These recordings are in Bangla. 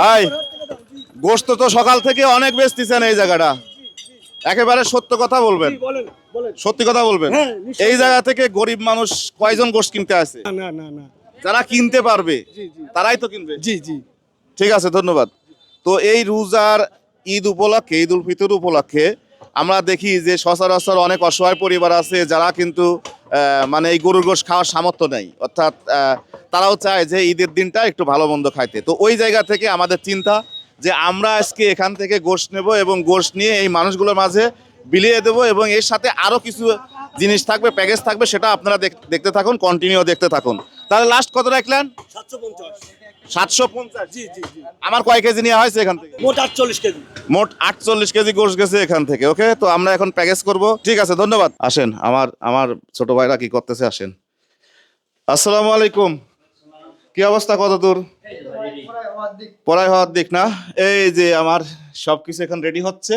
ভাই গোস্ত তো সকাল থেকে অনেক বেচতেছেন এই জায়গাটা। একেবারে সত্য কথা বলবেন। সত্যি কথা বলবেন। হ্যাঁ, এই জায়গা থেকে গরিব মানুষ কয়জন গোস্ত কিনতে আসে? যারা কিনতে পারবে তারাই তো কিনবে। জি জি। ঠিক আছে ধন্যবাদ। তো এই রোজার ঈদ উপলক্ষে ঈদ উল ফিতর উপলক্ষে আমরা দেখি যে সচরাচর অনেক অসহায় পরিবার আছে যারা কিন্তু আহ, মানে এই গরুর গোশ খাওয়ার সামর্থ্য নেই। অর্থাৎ আহ, তারাও চায় যে ঈদের দিনটা একটু ভালো মন্দ খাইতে। তো ওই জায়গা থেকে আমাদের চিন্তা যে আমরা আজকে এখান থেকে গোশ নেব এবং গোশ নিয়ে এই মানুষগুলোর মাঝে বিলিয়ে দেবো এবং এর সাথে আরও কিছু জিনিস থাকবে প্যাকেজ থাকবে সেটা আপনারা দেখ- দেখতে থাকুন কন্টিনিউ দেখতে থাকুন। তাহলে লাস্ট কত রাখলেন? সাতশো পঞ্চাশ। আমার কয় কেজি নেওয়া হয়েছে এখান থেকে? মোট আটচল্লিশ কেজি। মোট আটচল্লিশ কেজি গোশ গেছে এখান থেকে ওকে তো আমরা এখন প্যাকেজ করব। ঠিক আছে ধন্যবাদ। আসেন আমার আমার ছোট ভাইরা কি করতেছে আসেন। আসসালামু আলাইকুম। কি অবস্থা কত দূর? পড়াই হওয়ার দিক না? এই যে আমার সবকিছু এখন রেডি হচ্ছে।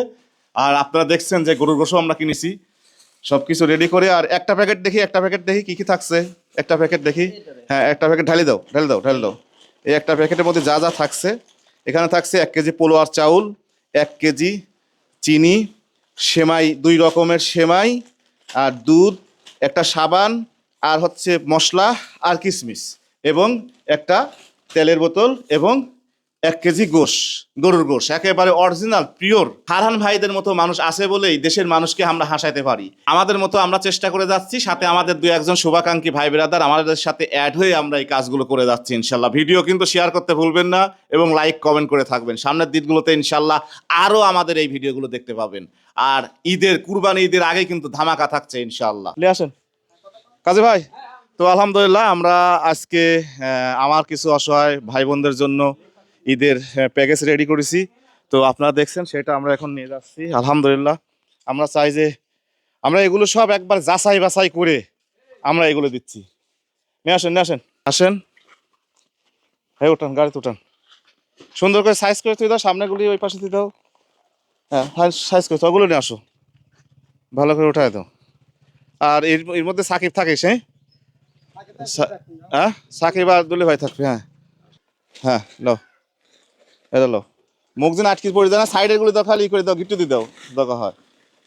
আর আপনারা দেখছেন যে গরুর গোশও আমরা কিনেছি। সবকিছু রেডি করে আর একটা প্যাকেট দেখি, একটা প্যাকেট দেখি, কি কি থাকছে? একটা প্যাকেট দেখি। হ্যাঁ একটা প্যাকেট ঢালি দাও ঢালি দাও ঢালি দাও। এই একটা প্যাকেটের মধ্যে যা যা থাকছে, এখানে থাকছে এক কেজি পোলোয়ার চাউল, এক কেজি চিনি, সেমাই, দুই রকমের সেমাই, আর দুধ, একটা সাবান, আর হচ্ছে মশলা, আর কিশমিশ এবং একটা তেলের বোতল এবং এক কেজি গোশ, গরুর গোশ। একেবারে অরিজিনাল পিওর হারহান ভাইদের মতো মানুষ আছে বলেই দেশের মানুষকে আমরা হাসাইতে পারি। আমাদের মতো আমরা চেষ্টা করে যাচ্ছি, সাথে আমাদের দু একজন শুভাকাঙ্ক্ষী ভাই বেরাদার আমাদের সাথে অ্যাড হয়ে আমরা এই কাজগুলো করে যাচ্ছি, ইনশাল্লাহ। ভিডিও কিন্তু শেয়ার করতে ভুলবেন না এবং লাইক কমেন্ট করে থাকবেন। সামনের দিনগুলোতে ইনশাল্লাহ আরও আমাদের এই ভিডিওগুলো দেখতে পাবেন। আর ঈদের, কুরবানি ঈদের আগে কিন্তু ধামাকা থাকছে, ইনশাল্লাহ। আসেন। কাজে ভাই তো আলহামদুলিল্লাহ, আমরা আজকে আমার কিছু অসহায় ভাই বোনদের জন্য ঈদের প্যাকেজ রেডি করেছি। তো আপনারা দেখছেন, সেটা আমরা এখন নিয়ে যাচ্ছি। আলহামদুলিল্লাহ, আমরা চাই যে, আমরা এগুলো সব একবার যাচাই বাছাই করে আমরা এগুলো দিচ্ছি। নিয়ে আসেন নিয়ে আসেন। আসেন। হ্যাঁ উঠান, গাড়িতে উঠান। সুন্দর করে সাইজ করে তুই দাও, সামনেগুলি ওই পাশে তুই দাও। হ্যাঁ সাইজ করে তো ওগুলো নিয়ে আসো। ভালো করে উঠায় দাও। আর এর এর মধ্যে সাকিব থাকিস হ্যাঁ? হ্যাঁ? সাকিব আর দুলে ভাই থাকবে হ্যাঁ। হ্যাঁ লো এটা লো মুখ যেন আটকে পড়ে যায় না সাইডেরগুলো দাও, খালি করে দাও, গিট্টু দিয়ে দাও, দরকার হয়।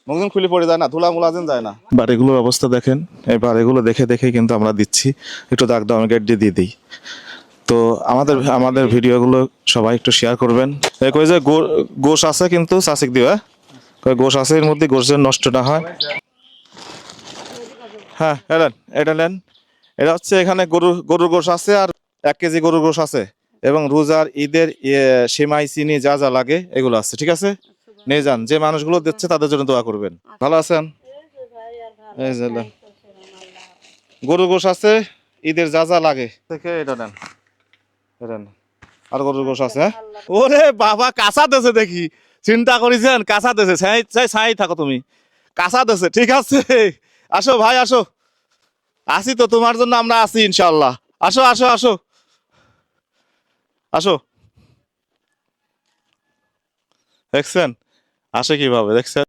মুখ যেন খুলে পড়ে যায় না, ধুলা মুলা যেন যায় না। এবার এগুলোর অবস্থা দেখেন এবার এগুলো দেখে দেখে কিন্তু আমরা দিচ্ছি। একটু দাগ দাও, আমি গেট দিয়ে দিয়ে দিই। তো আমাদের আমাদের ভিডিওগুলো সবাই একটু শেয়ার করবেন। এ কই যে গোশ আছে কিন্তু সাসিক দিও হ্যাঁ? গোশ আছে এর মধ্যে, গোশ যেন নষ্ট না হয়। হ্যাঁ এটা এটা নেন। এটা হচ্ছে এখানে গরু গরুর গোশ আছে আর এক কেজি গরুর গোশ আছে। এবং রোজার ঈদের সেমাই, চিনি যা যা লাগে এগুলো আছে, ঠিক আছে? নিয়ে যান, যে মানুষগুলো দিচ্ছে তাদের জন্য দোয়া করবেন। ভালো আছেন? গরুর গোশ আছে, ঈদের যা যা লাগে। এটা নেন। এটা নেন। আর গরুর গোশ আছে হ্যাঁ? ওরে বাবা, কাঁচা দেছে দেখি। চিন্তা করেছেন, কাঁচা ছাই ছাই থাকো তুমি। কাঁচা দেছে ঠিক আছে। আসো ভাই, আসো। আসি তো, তোমার জন্য আমরা আছি ইনশাল্লাহ আসো আসো আসো। আসো। দেখছেন? আসে কীভাবে? দেখছেন?